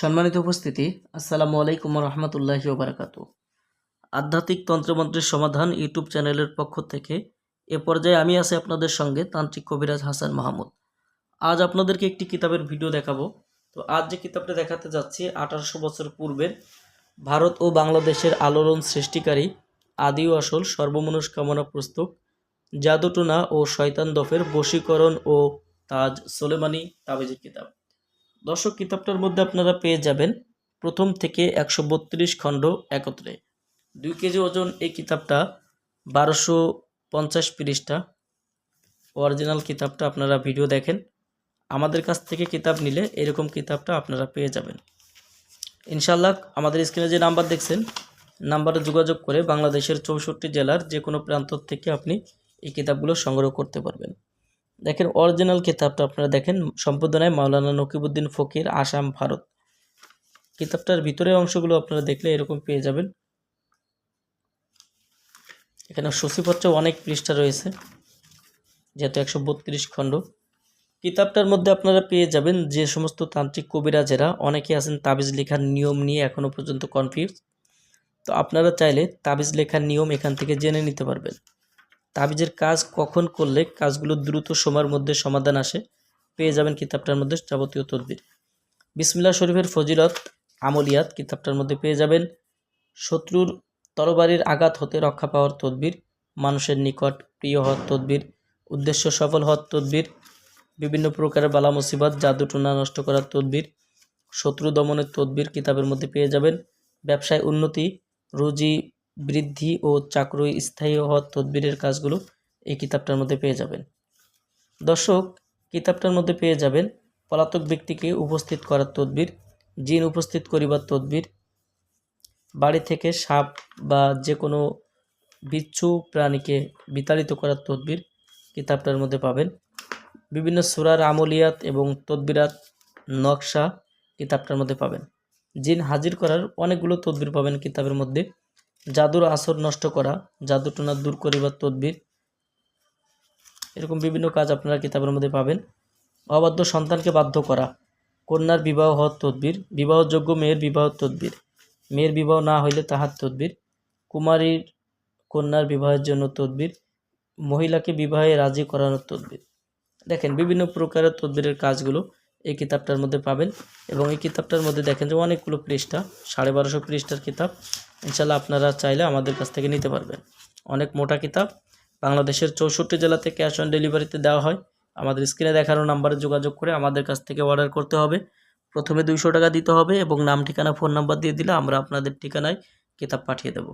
সম্মানিত উপস্থিতি, আসসালামু আলাইকুম রহমতুল্লাহি ওবরাকাত আধ্যাত্মিক তন্ত্রমন্ত্রের সমাধান ইউটিউব চ্যানেলের পক্ষ থেকে এ পর্যায়ে আমি আছি আপনাদের সঙ্গে তান্ত্রিক কবিরাজ হাসান মাহমুদ। আজ আপনাদেরকে একটি কিতাবের ভিডিও দেখাবো। তো আজ যে কিতাবটা দেখাতে যাচ্ছি, আঠারোশো বছর পূর্বের ভারত ও বাংলাদেশের আলোড়ন সৃষ্টিকারী আদি ও আসল সর্বমনস্কামনা পুস্তক জাদুটুনা ও শয়তান দফের বশীকরণ ও তাজ সোলেমানি তাবিজের কিতাব। দর্শক কিতাবটার মধ্যে আপনারা পেয়ে যাবেন প্রথম থেকে একশো বত্রিশ খণ্ড একত্রে। দুই কেজি ওজন এই কিতাবটা বারোশো পঞ্চাশ পৃষ্ঠা। অরিজিনাল কিতাবটা আপনারা ভিডিও দেখেন। আমাদের কাছ থেকে কিতাব নিলে এরকম কিতাবটা আপনারা পেয়ে যাবেন। ইনশাল্লাহ আমাদের স্ক্রিনে যে নাম্বার দেখছেন, নাম্বারে যোগাযোগ করে বাংলাদেশের চৌষট্টি জেলার যে কোনো প্রান্ত থেকে আপনি এই কিতাবগুলো সংগ্রহ করতে পারবেন। দেখেন অরিজিনাল কিতাবটা আপনারা দেখেন সম্পাদনায় মাওলানা নকিবুদ্দিন ফকির, আসাম, ভারত। কিতাবটার ভিতরের অংশগুলো আপনারা দেখলে এরকম পেয়ে যাবেন। এখানে সূচিপত্র অনেক পৃষ্ঠা রয়েছে, যেহেতু একশো বত্রিশ খণ্ড। কিতাবটার মধ্যে আপনারা পেয়ে যাবেন যে সমস্ত তান্ত্রিক কবিরাজেরা অনেকে আছেন তাবিজ লেখার নিয়ম নিয়ে এখনও পর্যন্ত কনফিউজ তো আপনারা চাইলে তাবিজ লেখার নিয়ম এখান থেকে জেনে নিতে পারবেন। তাবিজের কাজ কখন করলে কাজগুলো দ্রুত সময়ের মধ্যে সমাধান আসে, পেয়ে যাবেন কিতাবটার মধ্যে যাবতীয় তদবির। বিসমিল্লা শরীফের ফজিলত, আমলিয়াত কিতাবটার মধ্যে পেয়ে যাবেন শত্রুর তরবারির আঘাত হতে রক্ষা পাওয়ার তদবির, মানুষের নিকট প্রিয় হওয়ার তদবির, উদ্দেশ্য সফল হওয়ার তদবির, বিভিন্ন প্রকারের বালা মুসিবত, জাদু টুনা নষ্ট করার তদবির, শত্রু দমনের তদবির কিতাবের মধ্যে পেয়ে যাবেন। ব্যবসায় উন্নতি, রুজি বৃদ্ধি ও চাকরি স্থায়ী হওয়ার তদবিরের কাজগুলো এই কিতাবটার মধ্যে পেয়ে যাবেন। দর্শক, কিতাবটার মধ্যে পেয়ে যাবেন পলাতক ব্যক্তিকে উপস্থিত করার তদবির, জিন উপস্থিত করিবার তদবির, বাড়ি থেকে সাপ বা যে কোনো বিচ্ছু প্রাণীকে বিতাড়িত করার তদবির কিতাবটার মধ্যে পাবেন। বিভিন্ন সুরার আমলিয়াত এবং তদবিরাত নকশা কিতাবটার মধ্যে পাবেন। জিন হাজির করার অনেকগুলো তদবির পাবেন কিতাবের মধ্যে। জাদুর আসর নষ্ট করা, জাদু টোনা দূর করিবার তদবির। এরকম বিভিন্ন কাজ আপনারা কিতাবের মধ্যে পাবেন। অবাধ্য সন্তানকে বাধ্য করা, কন্যার বিবাহ হওয়ার তদবির, বিবাহযোগ্য মেয়ের বিবাহ তদবির, মেয়ের বিবাহ না হইলে তাহার তদবির, কুমারীর কন্যার বিবাহের জন্য তদবির, মহিলাকে বিবাহে রাজি করানোর তদবির। দেখেন, বিভিন্ন প্রকারের তদবিরের কাজগুলো এই কিতাবটার মধ্যে পাবেন এবং এই কিতাবটার মধ্যে দেখেন যে অনেকগুলো পৃষ্ঠা, সাড়ে বারোশো পৃষ্ঠার কিতাব। ইনশাল্লাহ আপনারা চাইলে আমাদের কাছ থেকে নিতে পারবেন। অনেক মোটা কিতাব। বাংলাদেশের চৌষট্টি জেলাতে ক্যাশ অন ডেলিভারিতে দেওয়া হয়। আমাদের স্ক্রিনে দেখানো নাম্বারে যোগাযোগ করে আমাদের কাছ থেকে অর্ডার করতে হবে। প্রথমে দুইশো টাকা দিতে হবে এবং নাম, ঠিকানা, ফোন নাম্বার দিয়ে দিলে আমরা আপনাদের ঠিকানায় কিতাব পাঠিয়ে দেবো।